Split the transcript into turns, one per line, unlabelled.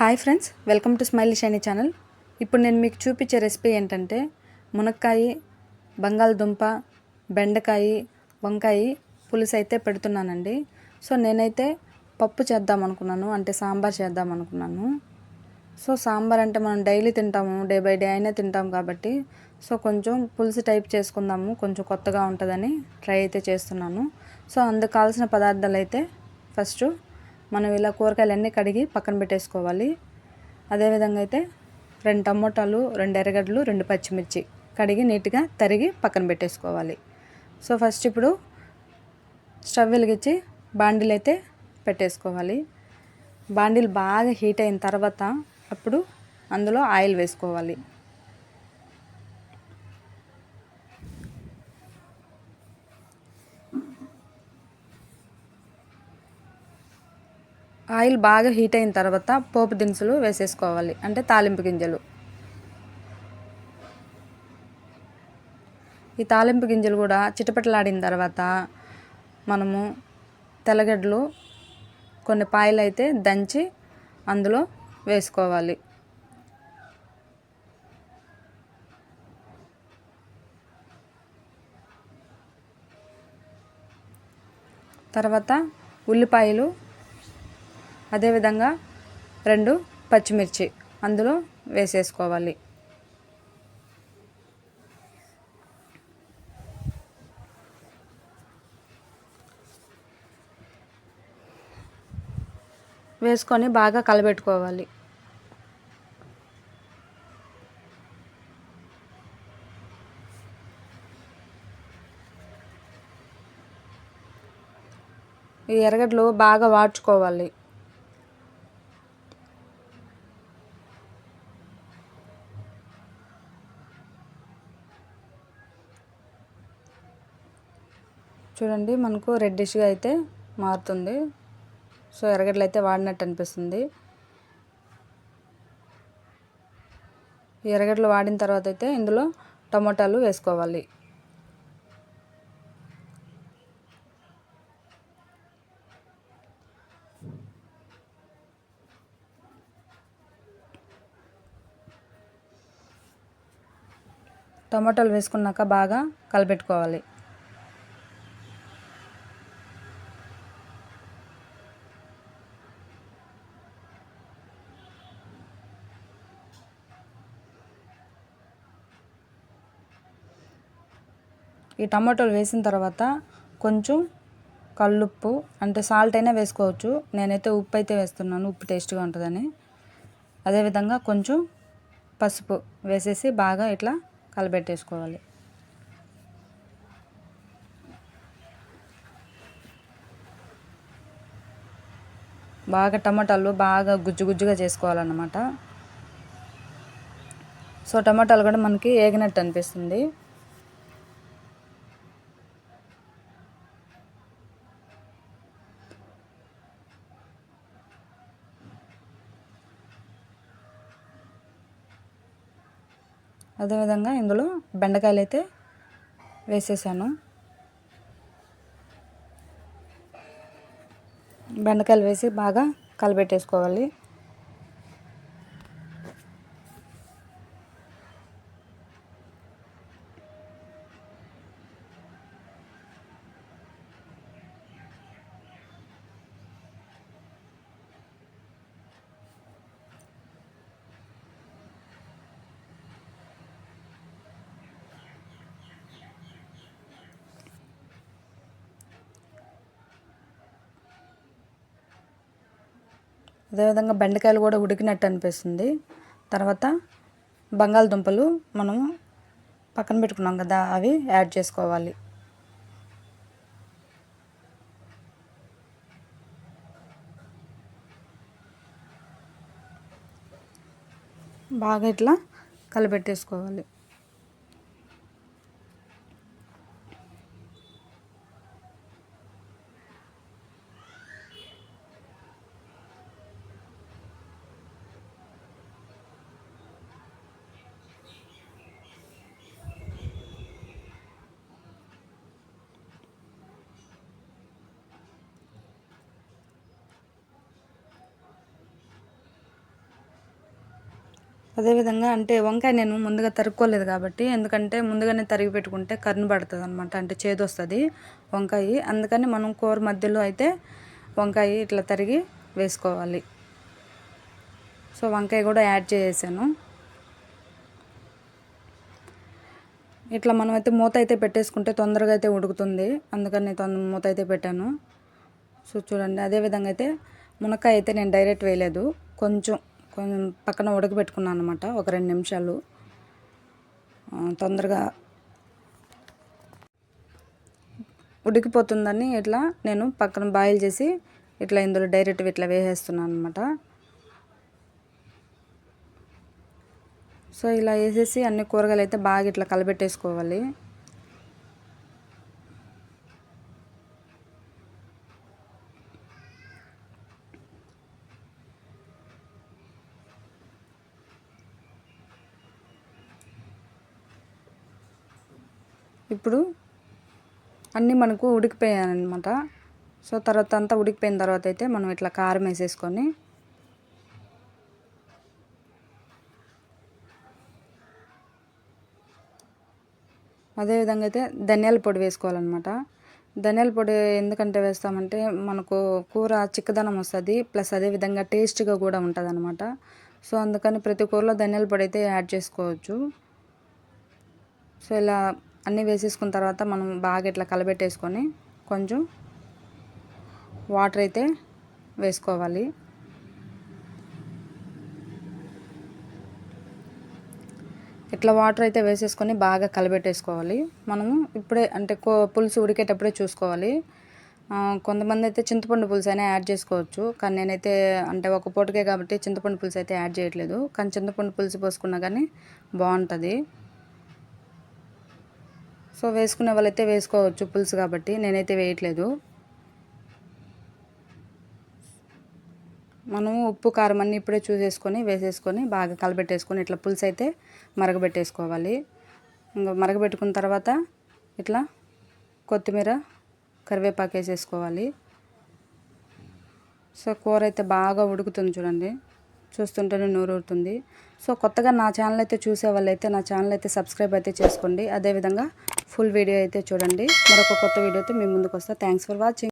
Hi friends welcome to Smile Shiny channel. ఇప్పుడు నేను మీకు చూపించే రెసిపీ ఏంటంటే మునక్కాయ బంగాళదుంప బెండకాయ వంకాయ పులుసు అయితే పెడుతున్నానండి. సో నేనైతే పప్పు చేద్దాం అనుకున్నాను అంటే సాంబార్ చేద్దాం అనుకున్నాను. సో సాంబార్ అంటే మనం డైలీ తింటాము డే బై డే అయినా తింటాం కాబట్టి సో కొంచెం పులుసు టైప్ చేసుకుందాము కొంచెం కొత్తగా ఉంటుందని ట్రై అయితే చేస్తున్నాను. సో అందుకు కావాల్సిన పదార్థాలు అయితే ఫస్ట్ మనం ఇలా కూరగాయలు అన్నీ కడిగి పక్కన పెట్టేసుకోవాలి. అదేవిధంగా అయితే రెండు టమోటాలు రెండు ఎర్రగడ్డలు రెండు పచ్చిమిర్చి కడిగి నీట్గా తరిగి పక్కన పెట్టేసుకోవాలి. సో ఫస్ట్ ఇప్పుడు స్టవ్ వెలిగించి బాండిల్ అయితే పెట్టేసుకోవాలి. బాండిల్ బాగా హీట్ అయిన తర్వాత అప్పుడు అందులో ఆయిల్ వేసుకోవాలి. ఆయిల్ బాగా హీట్ అయిన తర్వాత పోపు దినుసులు వేసేసుకోవాలి. అంటే తాలింపు గింజలు. ఈ తాలింపు గింజలు కూడా చిటపటలాడిన తర్వాత మనము తెల్లగడ్డలు కొన్ని పాయలు అయితే దంచి అందులో వేసుకోవాలి. తర్వాత ఉల్లిపాయలు అదేవిధంగా రెండు పచ్చిమిర్చి అందులో వేసేసుకోవాలి. వేసుకొని బాగా కలబెట్టుకోవాలి. ఈ ఎర్రగడ్డలు బాగా వాడ్చుకోవాలి. చూడండి మనకు రెడ్డిష్గా అయితే మారుతుంది. సో ఎర్రగడ్డలు అయితే వాడినట్టు అనిపిస్తుంది. ఎర్రగడ్డలు వాడిన తర్వాత అయితే ఇందులో టమోటాలు వేసుకోవాలి. టమాటాలు వేసుకున్నాక బాగా కలపెట్టుకోవాలి ఈ టమాటోలు వేసిన తర్వాత కొంచెం కల్లుప్పు అంటే సాల్ట్ అయినా వేసుకోవచ్చు. నేనైతే ఉప్పు అయితే వేస్తున్నాను ఉప్పు టేస్ట్గా ఉంటుందని. అదేవిధంగా కొంచెం పసుపు వేసేసి బాగా ఇట్లా కలబెట్టేసుకోవాలి. బాగా టమాటాలు బాగా గుజ్జు గుజ్జుగా చేసుకోవాలన్నమాట. సో టమాటాలు కూడా మనకి ఏగినట్టు అనిపిస్తుంది. అదేవిధంగా ఇందులో బెండకాయలు అయితే వేసేసాను. బెండకాయలు వేసి బాగా కలబెట్టేసుకోవాలి. అదేవిధంగా బెండకాయలు కూడా ఉడికినట్టు అనిపిస్తుంది. తర్వాత బంగాళదుంపలు మనము పక్కన పెట్టుకున్నాం కదా అవి యాడ్ చేసుకోవాలి. బాగా ఇట్లా కలిపెట్టేసుకోవాలి. అదేవిధంగా అంటే వంకాయ నేను ముందుగా తరుక్కోలేదు కాబట్టి ఎందుకంటే ముందుగానే తరిగి పెట్టుకుంటే కర్ను పడుతుంది అనమాట అంటే చేదు వస్తుంది వంకాయ. అందుకని మనం కూర మధ్యలో అయితే వంకాయ ఇట్లా తరిగి వేసుకోవాలి. సో వంకాయ కూడా యాడ్ చేసేసాను. ఇట్లా మనమైతే మూత అయితే పెట్టేసుకుంటే తొందరగా అయితే ఉడుకుతుంది. అందుకని తొందర మూత అయితే పెట్టాను. సో చూడండి అదేవిధంగా అయితే మునక్కాయ అయితే నేను డైరెక్ట్ వేయలేదు. కొంచెం కొంచెం పక్కన ఉడకబెట్టుకున్నాను అనమాట ఒక రెండు నిమిషాలు. తొందరగా ఉడికిపోతుందని ఇట్లా నేను పక్కన బాయిల్ చేసి ఇట్లా ఇందులో డైరెక్ట్ ఇట్లా వేసేస్తున్నాను అనమాట సో ఇలా వేసేసి అన్ని కూరగాయలు అయితే బాగా ఇట్లా కలబెట్టేసుకోవాలి. ఇప్పుడు అన్నీ మనకు ఉడికిపోయాయన్నమాట. సో తర్వాత అంతా ఉడికిపోయిన తర్వాత అయితే మనం ఇట్లా కారం వేసేసుకొని అదేవిధంగా అయితే ధనియాల పొడి వేసుకోవాలన్నమాట. ధనియాల పొడి ఎందుకంటే వేస్తామంటే మనకు కూర చిక్కదనం వస్తుంది ప్లస్ అదేవిధంగా టేస్ట్గా కూడా ఉంటుంది అనమాట సో అందుకని ప్రతి కూరలో ధనియాల పొడి అయితే యాడ్ చేసుకోవచ్చు. సో ఇలా అన్నీ వేసేసుకున్న తర్వాత మనం బాగా ఇట్లా కలబెట్టేసుకొని కొంచెం వాటర్ అయితే వేసుకోవాలి. ఇట్లా వాటర్ అయితే వేసేసుకొని బాగా కలబెట్టేసుకోవాలి. మనము ఇప్పుడే అంటే కో పులుసు ఉడికేటప్పుడే చూసుకోవాలి. కొంతమంది అయితే చింతపండు పులుసు అయినా యాడ్ చేసుకోవచ్చు. కానీ నేనైతే అంటే ఒక పూటకే కాబట్టి చింతపండు పులుసు అయితే యాడ్ చేయట్లేదు. కానీ చింతపండు పులుసు పోసుకున్నా కానీ బాగుంటుంది. సో వేసుకునే వాళ్ళైతే వేసుకోవచ్చు పులుసు కాబట్టి నేనైతే వేయట్లేదు. మనం ఉప్పు కారం అన్నీ ఇప్పుడే చూసేసుకొని వేసేసుకొని బాగా కలబెట్టేసుకొని ఇట్లా పులుసు అయితే మరగబెట్టేసుకోవాలి. ఇంకా మరగబెట్టుకున్న తర్వాత ఇట్లా కొత్తిమీర కరివేపాకు వేసేసుకోవాలి. సో కూర అయితే బాగా ఉడుకుతుంది చూడండి. చూస్తుంటేనే నోరూరుతుంది. సో కొత్తగా నా ఛానల్ అయితే చూసే వాళ్ళైతే నా ఛానల్ అయితే సబ్స్క్రైబ్ అయితే చేసుకోండి. అదేవిధంగా ఫుల్ వీడియో అయితే చూడండి. మరొక కొత్త వీడియోతో మీ ముందుకు వస్తా థ్యాంక్స్ ఫర్ వాచింగ్